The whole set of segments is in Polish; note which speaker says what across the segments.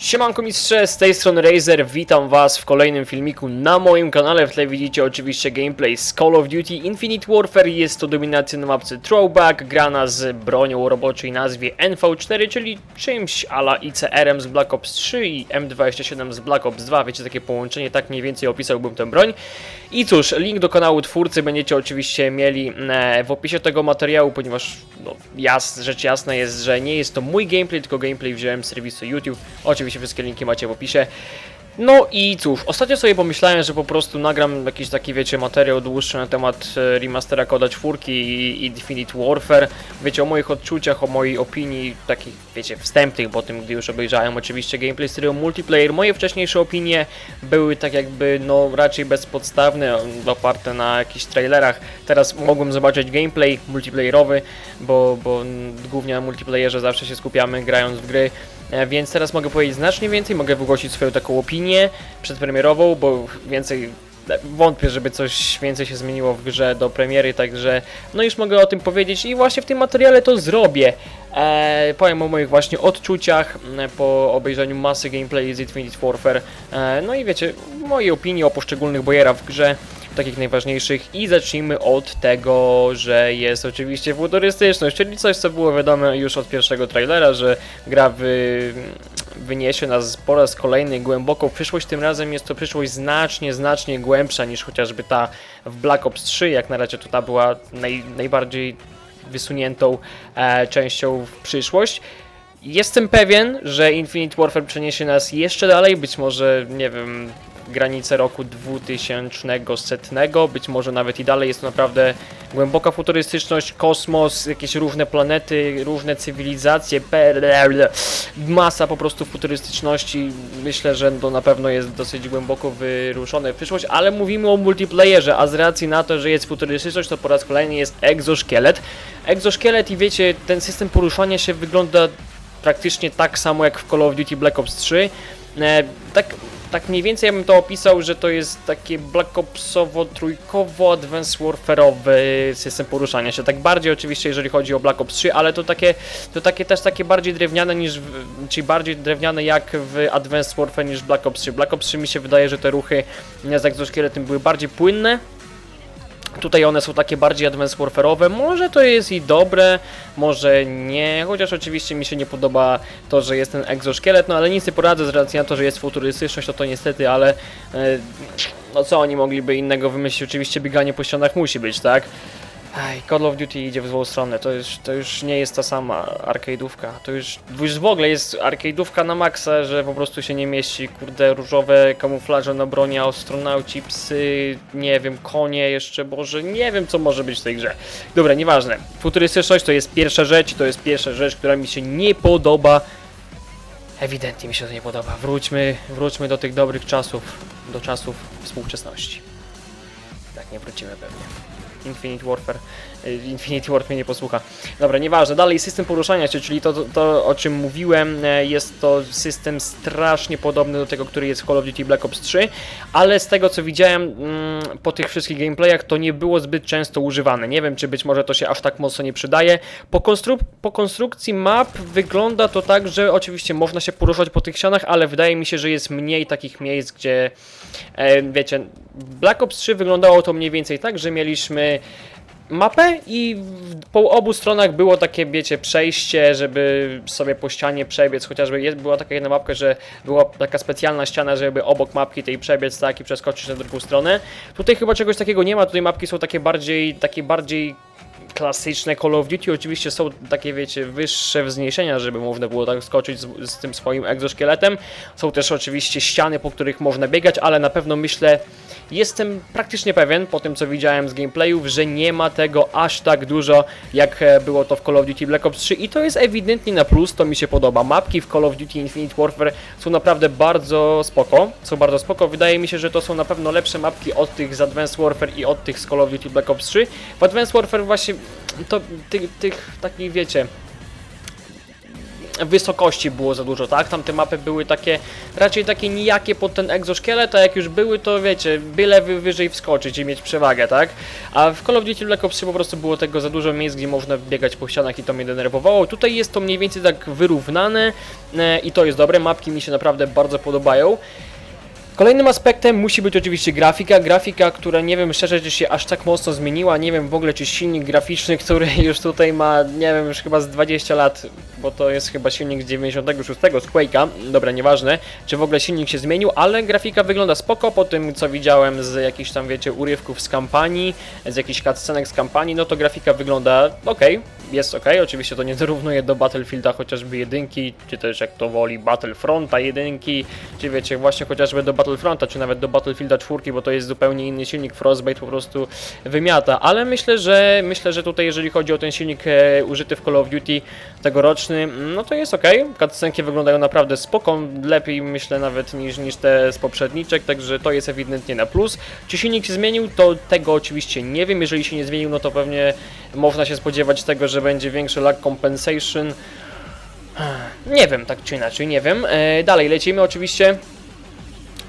Speaker 1: Siemanko mistrze, z tej strony Razer, witam was w kolejnym filmiku na moim kanale. W tle widzicie oczywiście gameplay z Call of Duty Infinite Warfare. Jest to dominacja na mapce Throwback, grana z bronią o roboczej nazwie NV4, czyli czymś ala ICR-em z Black Ops 3 i M27 z Black Ops 2. Wiecie, takie połączenie, tak mniej więcej opisałbym tę broń. I cóż, link do kanału twórcy będziecie oczywiście mieli e, w opisie tego materiału, ponieważ no, jas, rzecz jasna jest, że nie jest to mój gameplay, tylko gameplay wziąłem z serwisu YouTube. Oczywiście wszystkie linki macie w opisie. No i cóż, ostatnio sobie pomyślałem, że po prostu nagram jakiś taki, wiecie, materiał dłuższy na temat e, remastera Koda 4 i, Infinite Warfare. Wiecie, o moich odczuciach, o mojej opinii, takich, wiecie, wstępnych, bo tym, gdy już obejrzałem oczywiście gameplay z multiplayer. Moje wcześniejsze opinie były tak jakby, no, raczej bezpodstawne, oparte na jakichś trailerach. Teraz mogłem zobaczyć gameplay multiplayerowy, bo, bo głównie na multiplayerze zawsze się skupiamy grając w gry. E, Więc teraz mogę powiedzieć znacznie więcej, mogę wygłosić swoją taką opinię przedpremierową, bo więcej e, wątpię, żeby coś więcej się zmieniło w grze do premiery, także no już mogę o tym powiedzieć i właśnie w tym materiale to zrobię. E, powiem o moich właśnie odczuciach e, po obejrzeniu masy gameplay z Infinite Warfare, no i wiecie, moje opinie o poszczególnych bojerach w grze, takich najważniejszych. I zacznijmy od tego, że jest oczywiście futurystyczność, czyli coś co było wiadome już od pierwszego trailera, że gra wy, wyniesie nas po raz kolejny głęboko w przyszłość, tym razem jest to przyszłość znacznie, znacznie głębsza niż chociażby ta w Black Ops 3, jak na razie to ta była naj, najbardziej wysuniętą e, częścią w przyszłość. Jestem pewien, że Infinite Warfare przeniesie nas jeszcze dalej, być może, nie wiem, granice roku 2100, być może nawet i dalej. Jest to naprawdę głęboka futurystyczność, kosmos, jakieś różne planety, różne cywilizacje, masa po prostu futurystyczności. Myślę, że to na pewno jest dosyć głęboko wyruszone w przyszłość, ale mówimy o multiplayerze, a z racji na to, że jest futurystyczność, to po raz kolejny jest egzoszkielet. Egzoszkielet i wiecie, ten system poruszania się wygląda praktycznie tak samo jak w Call of Duty Black Ops 3. E, tak, tak mniej więcej ja bym to opisał, że to jest takie Black Opsowo trójkowo Advanced Warfare'owy system poruszania się. Tak bardziej oczywiście jeżeli chodzi o Black Ops 3, ale to takie, to takie też takie bardziej drewniane niż, czyli bardziej drewniane jak w Advanced Warfare niż Black Ops 3. Black Ops 3 mi się wydaje, że te ruchy z egzoszkieletem były bardziej płynne, Tutaj one są takie bardziej advanced warfare'owe. Może to jest i dobre, może nie. Chociaż oczywiście mi się nie podoba to, że jest ten egzoszkielet, no ale nic nie poradzę z racji na to, że jest futurystyczność, to to niestety, ale e, no co oni mogliby innego wymyślić? Oczywiście bieganie po ścianach musi być, tak? Ej, Call of Duty idzie w złą stronę, to już, to już nie jest ta sama arcade'ówka, to już, już w ogóle jest arcade'ówka na maksa, że po prostu się nie mieści, kurde, różowe kamuflaże na broni, astronauci, psy, nie wiem, konie jeszcze, boże, nie wiem co może być w tej grze. Dobra, nieważne, futurystyczność to jest pierwsza rzecz to jest pierwsza rzecz, która mi się nie podoba, ewidentnie mi się to nie podoba, wróćmy, wróćmy do tych dobrych czasów, do czasów współczesności. Tak, nie wrócimy pewnie. Infinite Warfare. Y, Infinity Warfare mnie nie posłucha. Dobra, nieważne. Dalej system poruszania się, czyli to, to, to o czym mówiłem, e, jest to system strasznie podobny do tego, który jest w Call of Duty Black Ops 3, ale z tego co widziałem mm, po tych wszystkich gameplayach, to nie było zbyt często używane. Nie wiem, czy być może to się aż tak mocno nie przydaje. Po, konstru- po konstrukcji map wygląda to tak, że oczywiście można się poruszać po tych ścianach, ale wydaje mi się, że jest mniej takich miejsc, gdzie e, wiecie, Black Ops 3 wyglądało to mniej więcej tak, że mieliśmy mapę i w, po obu stronach było takie, wiecie, przejście, żeby sobie po ścianie przebiec, chociażby jest, była taka jedna mapka, że była taka specjalna ściana, żeby obok mapki tej przebiec, tak, i przeskoczyć na drugą stronę. Tutaj chyba czegoś takiego nie ma, tutaj mapki są takie bardziej, takie bardziej klasyczne Call of Duty, oczywiście są takie, wiecie, wyższe wzniesienia, żeby można było tak skoczyć z, z tym swoim egzoszkieletem. Są też oczywiście ściany, po których można biegać, ale na pewno myślę, jestem praktycznie pewien, po tym co widziałem z gameplayów, że nie ma tego aż tak dużo, jak e, było to w Call of Duty Black Ops 3 i to jest ewidentnie na plus, to mi się podoba. Mapki w Call of Duty Infinite Warfare są naprawdę bardzo spoko, są bardzo spoko. Wydaje mi się, że to są na pewno lepsze mapki od tych z Advanced Warfare i od tych z Call of Duty Black Ops 3. W Advanced Warfare właśnie to tych, tych takich, wiecie, wysokości było za dużo, tak? Tamte mapy były takie, raczej takie nijakie pod ten egzoszkielet, a jak już były, to wiecie, byle wy, wyżej wskoczyć i mieć przewagę, tak? A w Call of Duty Black Ops 3 po prostu było tego za dużo miejsc, gdzie można biegać po ścianach i to mnie denerwowało. Tutaj jest to mniej więcej tak wyrównane e, i to jest dobre, mapki mi się naprawdę bardzo podobają. Kolejnym aspektem musi być oczywiście grafika. Grafika, która nie wiem szczerze, czy się aż tak mocno zmieniła. Nie wiem w ogóle, czy silnik graficzny, który już tutaj ma, nie wiem, już chyba z 20 lat, bo to jest chyba silnik z 96 z Quake'a. Dobra, nieważne, czy w ogóle silnik się zmienił, ale grafika wygląda spoko. Po tym, co widziałem z jakichś tam, wiecie, urywków z kampanii, z jakichś cutscenek z kampanii, no to grafika wygląda ok, jest ok. Oczywiście to nie dorównuje do Battlefielda chociażby jedynki, czy też jak to woli Battlefronta jedynki, czy wiecie, właśnie chociażby do Battlefronta, czy nawet do Battlefielda 4, bo to jest zupełnie inny silnik, Frostbite po prostu wymiata, ale myślę, że myślę, że tutaj jeżeli chodzi o ten silnik e, użyty w Call of Duty tegoroczny, no to jest ok. Cutscenki wyglądają naprawdę spoko, lepiej myślę nawet niż, niż te z poprzedniczek, także to jest ewidentnie na plus. Czy silnik się zmienił, to tego oczywiście nie wiem, jeżeli się nie zmienił, no to pewnie można się spodziewać tego, że będzie większy lag compensation. Nie wiem, tak czy inaczej, nie wiem. E, dalej lecimy oczywiście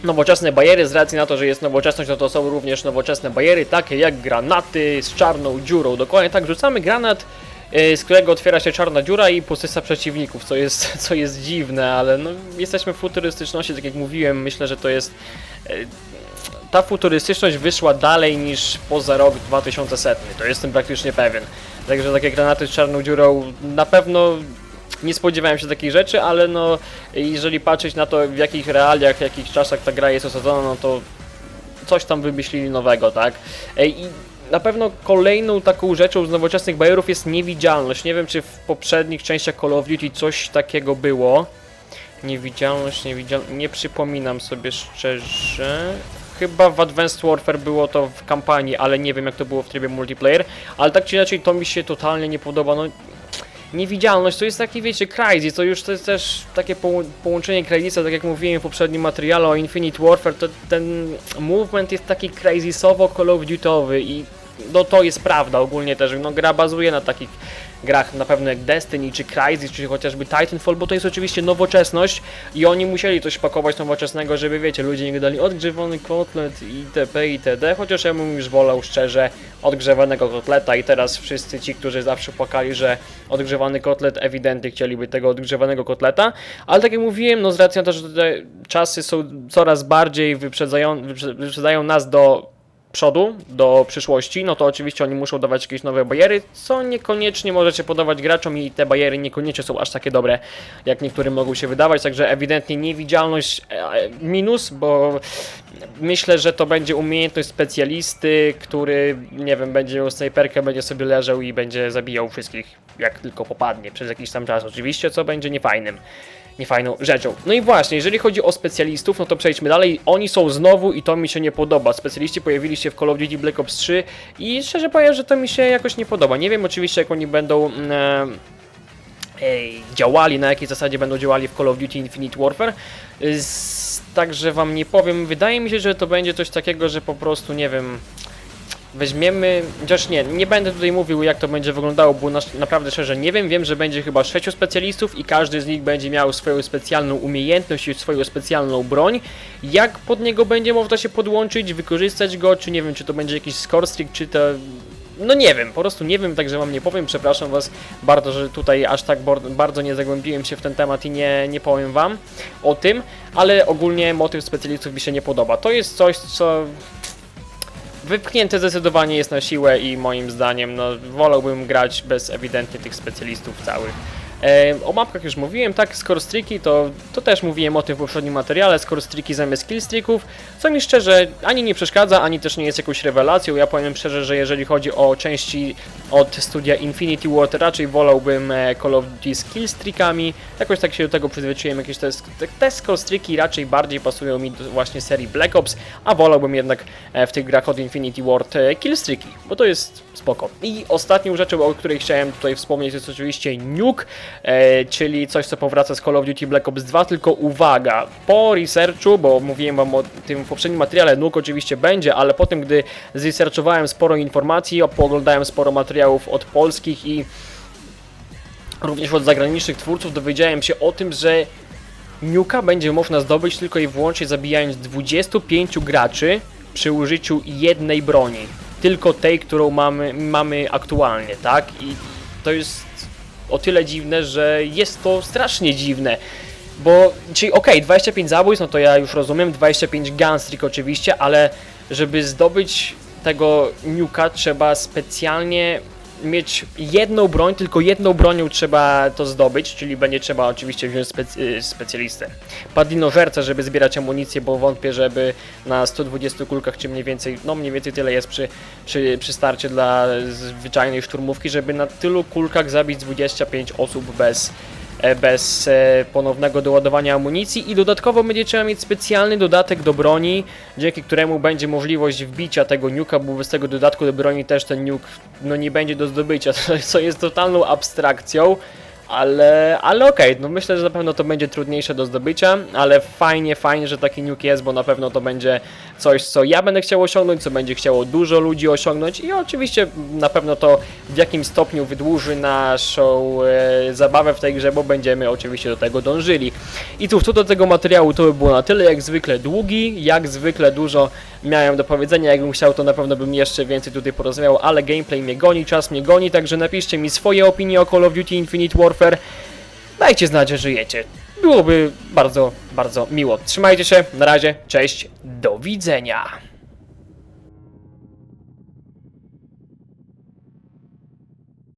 Speaker 1: nowoczesne bariery, z racji na to, że jest nowoczesność, no to są również nowoczesne bariery, takie jak granaty z czarną dziurą. Dokładnie tak, rzucamy granat, y, z którego otwiera się czarna dziura i posysa przeciwników, co jest, co jest dziwne, ale no, jesteśmy w futurystyczności, tak jak mówiłem, myślę, że to jest... y, Ta futurystyczność wyszła dalej niż poza rok 2100, to jestem praktycznie pewien. Także takie granaty z czarną dziurą na pewno nie spodziewałem się takich rzeczy, ale no jeżeli patrzeć na to w jakich realiach, w jakich czasach ta gra jest osadzona, no to coś tam wymyślili nowego, tak? Ej, I na pewno kolejną taką rzeczą z nowoczesnych bajerów jest niewidzialność. Nie wiem, czy w poprzednich częściach Call of Duty coś takiego było. Niewidzialność, niewidzialność, nie przypominam sobie szczerze. Chyba w Advanced Warfare było to w kampanii, ale nie wiem jak to było w trybie multiplayer. Ale tak czy inaczej to mi się totalnie nie podoba. No, niewidzialność to jest taki, wiecie, Crysis, to już to jest też takie poł połączenie Crysisa, tak jak mówiłem w poprzednim materiale o Infinite Warfare, to ten movement jest taki Crysisowo Call of Duty'owy i no to jest prawda ogólnie też, no gra bazuje na takich grach na pewno jak Destiny, czy Crysis, czy chociażby Titanfall, bo to jest oczywiście nowoczesność i oni musieli coś pakować nowoczesnego, żeby wiecie, ludzie nie dali odgrzewany kotlet itp. itd. Chociaż ja bym już wolał szczerze odgrzewanego kotleta i teraz wszyscy ci, którzy zawsze płakali, że odgrzewany kotlet ewidentnie chcieliby tego odgrzewanego kotleta, ale tak jak mówiłem, no z racji na to, że te czasy są coraz bardziej wyprzedzają, wyprze- wyprzedzają nas do przodu, do przyszłości, no to oczywiście oni muszą dawać jakieś nowe bariery, co niekoniecznie możecie podawać graczom i te bariery niekoniecznie są aż takie dobre, jak niektórym mogą się wydawać, także ewidentnie niewidzialność e, minus, bo myślę, że to będzie umiejętność specjalisty, który, nie wiem, będzie miał snajperkę, będzie sobie leżał i będzie zabijał wszystkich, jak tylko popadnie, przez jakiś tam czas. Oczywiście, co będzie niefajnym niefajną rzeczą. No i właśnie, jeżeli chodzi o specjalistów, no to przejdźmy dalej. Oni są znowu i to mi się nie podoba. Specjaliści pojawili się w Call of Duty Black Ops 3 i szczerze powiem, że to mi się jakoś nie podoba. Nie wiem oczywiście jak oni będą... mm, E, działali, na jakiej zasadzie będą działali w Call of Duty Infinite Warfare. Także wam nie powiem. Wydaje mi się, że to będzie coś takiego, że po prostu nie wiem. Weźmiemy, chociaż nie, nie będę tutaj mówił jak to będzie wyglądało, bo naprawdę szczerze nie wiem. Wiem, że będzie chyba sześciu specjalistów i każdy z nich będzie miał swoją specjalną umiejętność i swoją specjalną broń. Jak pod niego będzie można się podłączyć, wykorzystać go, czy nie wiem, czy to będzie jakiś score streak, czy to no nie wiem, po prostu nie wiem, także wam nie powiem, przepraszam was bardzo, że tutaj aż tak bardzo nie zagłębiłem się w ten temat i nie, nie powiem wam o tym, ale ogólnie motyw specjalistów mi się nie podoba. To jest coś, co wypchnięte zdecydowanie jest na siłę i moim zdaniem no, wolałbym grać bez ewidentnie tych specjalistów całych. E, o mapkach już mówiłem, tak, score streaki to, to też mówiłem o tym w poprzednim materiale, score streaki zamiast kill streaków, co mi szczerze ani nie przeszkadza, ani też nie jest jakąś rewelacją. Ja powiem szczerze, że jeżeli chodzi o części od studia Infinity Ward, raczej wolałbym e, Call of Duty z kill streakami. Jakoś tak się do tego przyzwyczaiłem, jakieś te, te, score streaki raczej bardziej pasują mi do właśnie serii Black Ops, a wolałbym jednak e, w tych grach od Infinity Ward e, kill streaki, bo to jest spoko. I ostatnią rzeczą, o której chciałem tutaj wspomnieć jest oczywiście Nuke, czyli coś co powraca z Call of Duty Black Ops 2, tylko uwaga, po researchu, bo mówiłem wam o tym w poprzednim materiale, Nuke oczywiście będzie, ale potem gdy zresearchowałem sporo informacji, pooglądałem sporo materiałów od polskich i również od zagranicznych twórców dowiedziałem się o tym, że Nuka będzie można zdobyć tylko i wyłącznie zabijając 25 graczy przy użyciu jednej broni. Tylko tej, którą mamy, mamy aktualnie, tak? I to jest o tyle dziwne, że jest to strasznie dziwne. Bo, czyli okej, 25 zabójstw, no to ja już rozumiem, 25 gunstreak oczywiście, ale żeby zdobyć tego nuka trzeba specjalnie mieć jedną broń, tylko jedną bronią trzeba to zdobyć, czyli będzie trzeba oczywiście wziąć spec y, specjalistę. Padlinożerca, żeby zbierać amunicję, bo wątpię, żeby na 120 kulkach, czy mniej więcej, no mniej więcej tyle jest przy, przy, przy starcie dla zwyczajnej szturmówki, żeby na tylu kulkach zabić 25 osób bez bez e, ponownego doładowania amunicji i dodatkowo będzie trzeba mieć specjalny dodatek do broni, dzięki któremu będzie możliwość wbicia tego nuka, bo bez tego dodatku do broni też ten nuke no nie będzie do zdobycia, co jest totalną abstrakcją. Ale, ale okej, no myślę, że na pewno to będzie trudniejsze do zdobycia, ale fajnie, fajnie, że taki nuke jest, bo na pewno to będzie coś, co ja będę chciał osiągnąć, co będzie chciało dużo ludzi osiągnąć i oczywiście na pewno to w jakimś stopniu wydłuży naszą e, zabawę w tej grze, bo będziemy oczywiście do tego dążyli. I cóż, co do tego materiału to by było na tyle, jak zwykle długi, jak zwykle dużo miałem do powiedzenia, jakbym chciał to na pewno bym jeszcze więcej tutaj porozmawiał, ale gameplay mnie goni, czas mnie goni, także napiszcie mi swoje opinie o Call of Duty Infinite Warfare, dajcie znać, że żyjecie. Byłoby bardzo, bardzo miło. Trzymajcie się, na razie, cześć, do widzenia.